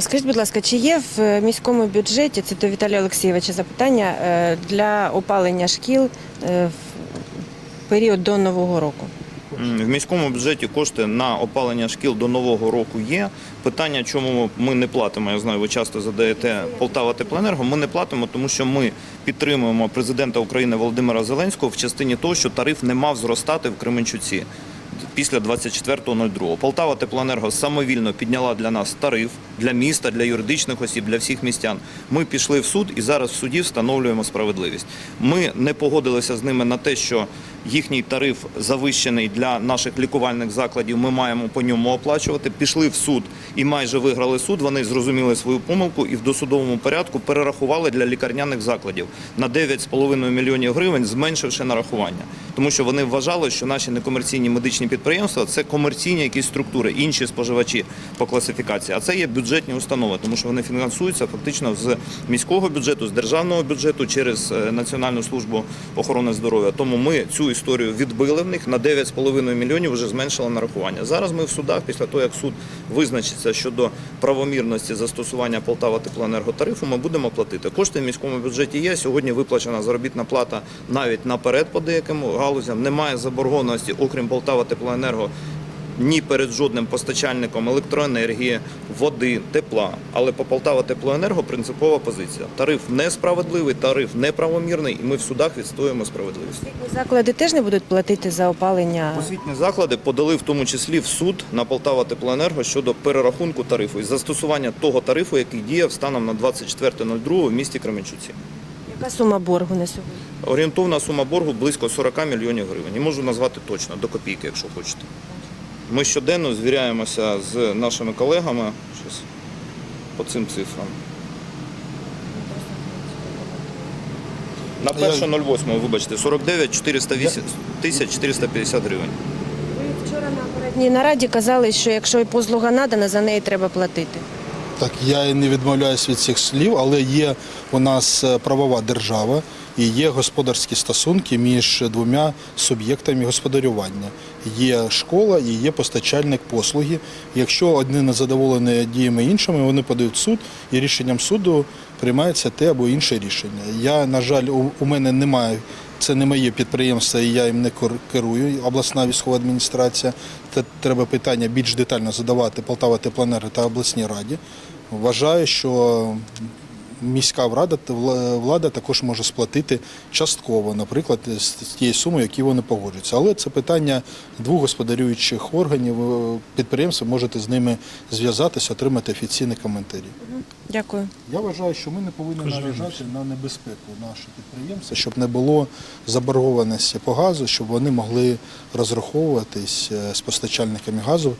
Е, Скажіть, будь ласка, чи є в міському бюджеті, це до Віталія Олексійовича запитання, е, для опалення шкіл е, в період до Нового року? В міському бюджеті кошти на опалення шкіл до нового року є. Питання, чому ми не платимо, я знаю, ви часто задаєте Полтава Теплоенерго. Ми не платимо, тому що ми підтримуємо президента України Володимира Зеленського в частині того, що тариф не мав зростати в Кременчуці. Після 24.02. Полтава Теплоенерго самовільно підняла для нас тариф для міста, для юридичних осіб, для всіх містян. Ми пішли в суд і зараз в суді встановлюємо справедливість. Ми не погодилися з ними на те, що їхній тариф завищений для наших лікувальних закладів. Ми маємо по ньому оплачувати. Пішли в суд і майже виграли суд. Вони зрозуміли свою помилку і в досудовому порядку перерахували для лікарняних закладів на 9,5 мільйонів гривень, зменшивши нарахування, тому що вони вважали, що наші некомерційні медичні підприємства це комерційні якісь структури, інші споживачі по класифікації. А це є бюджетні установи, тому що вони фінансуються фактично з міського бюджету, з державного бюджету через е, Національну службу охорони здоров'я. Тому ми цю історію відбили в них на 9,5 мільйонів вже зменшили нарахування. Зараз ми в судах, після того як суд визначиться щодо правомірності застосування Полтава теплоенерготарифу, ми будемо платити. Кошти в міському бюджеті є. Сьогодні виплачена заробітна плата навіть наперед по деяким галузям. Немає заборгованості, окрім Полтава теплоенерго. Ні перед жодним постачальником електроенергії, води, тепла. Але по Полтава теплоенерго принципова позиція. Тариф несправедливий, тариф неправомірний, і ми в судах відстоюємо справедливість. Заклади теж не будуть платити за опалення. Освітні заклади подали в тому числі в суд на Полтава теплоенерго щодо перерахунку тарифу і застосування того тарифу, який діяв станом на 24.02 в місті Кременчуці. Яка сума боргу на сьогодні? Орієнтовна сума боргу близько 40 мільйонів гривень. І можу назвати точно до копійки, якщо хочете. Ми щоденно звіряємося з нашими колегами по цим цифрам. На 1.08, вибачте, 49 408 тисяч 450 гривень. Ви вчора на передній нараді казали, що якщо послуга надана, за неї треба платити. Так, я не відмовляюсь від цих слів, але є у нас е, правова держава і є господарські стосунки між двома суб'єктами господарювання. Є школа і є постачальник послуги. Якщо одні не задоволені діями іншими, вони подають суд, і рішенням суду приймається те або інше рішення. Я, на жаль, у мене немає. Це не моє підприємство, і я їм не кер- керую. Обласна військова адміністрація. Це треба питання більш детально задавати Полтава Теплоенерго та обласній раді. Вважаю, що міська влада, вла- влада також може сплатити частково, наприклад, з з тієї суми, які вони погоджуються. Але це питання двох господарюючих органів. е, Підприємства можете з ними зв'язатися, отримати офіційні коментарі. Дякую. Я вважаю, що ми не повинні наражати на небезпеку наші підприємства, щоб не було заборгованості по газу, щоб вони могли розраховуватись е, з постачальниками газу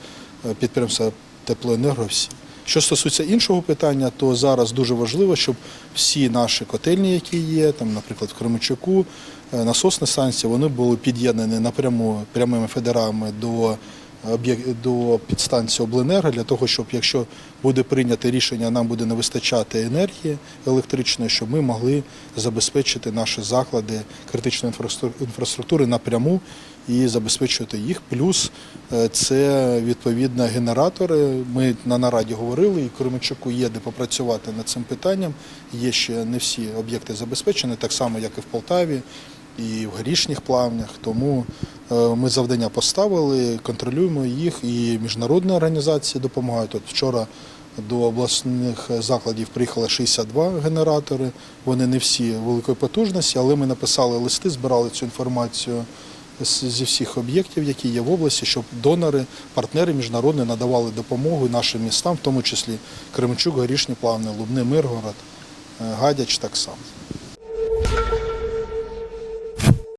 е, підприємства теплоенерго всі. Що стосується іншого питання, то зараз дуже важливо, щоб всі наші котельні, які є, там, наприклад, в Кременчуку, е, насосні станції, вони були під'єднані напряму прямими федерами до до підстанції обленерго для того, щоб якщо буде прийнято рішення, нам буде не вистачати енергії електричної, щоб ми могли забезпечити наші заклади критичної інфраструк- інфраструктури напряму і забезпечувати їх. Плюс е, це відповідно генератори. Ми на нараді говорили, і Кременчуку є де попрацювати над цим питанням. Є ще не всі об'єкти забезпечені, так само як і в Полтаві і в горішніх плавнях. Тому ми завдання поставили, контролюємо їх, і міжнародні організації допомагають. От вчора до обласних закладів приїхало 62 генератори. Вони не всі великої потужності, але ми написали листи, збирали цю інформацію зі всіх об'єктів, які є в області, щоб донори, партнери міжнародні надавали допомогу нашим містам, в тому числі Кременчук, Горішні Плавни, Лубни, Миргород, е, Гадяч так само.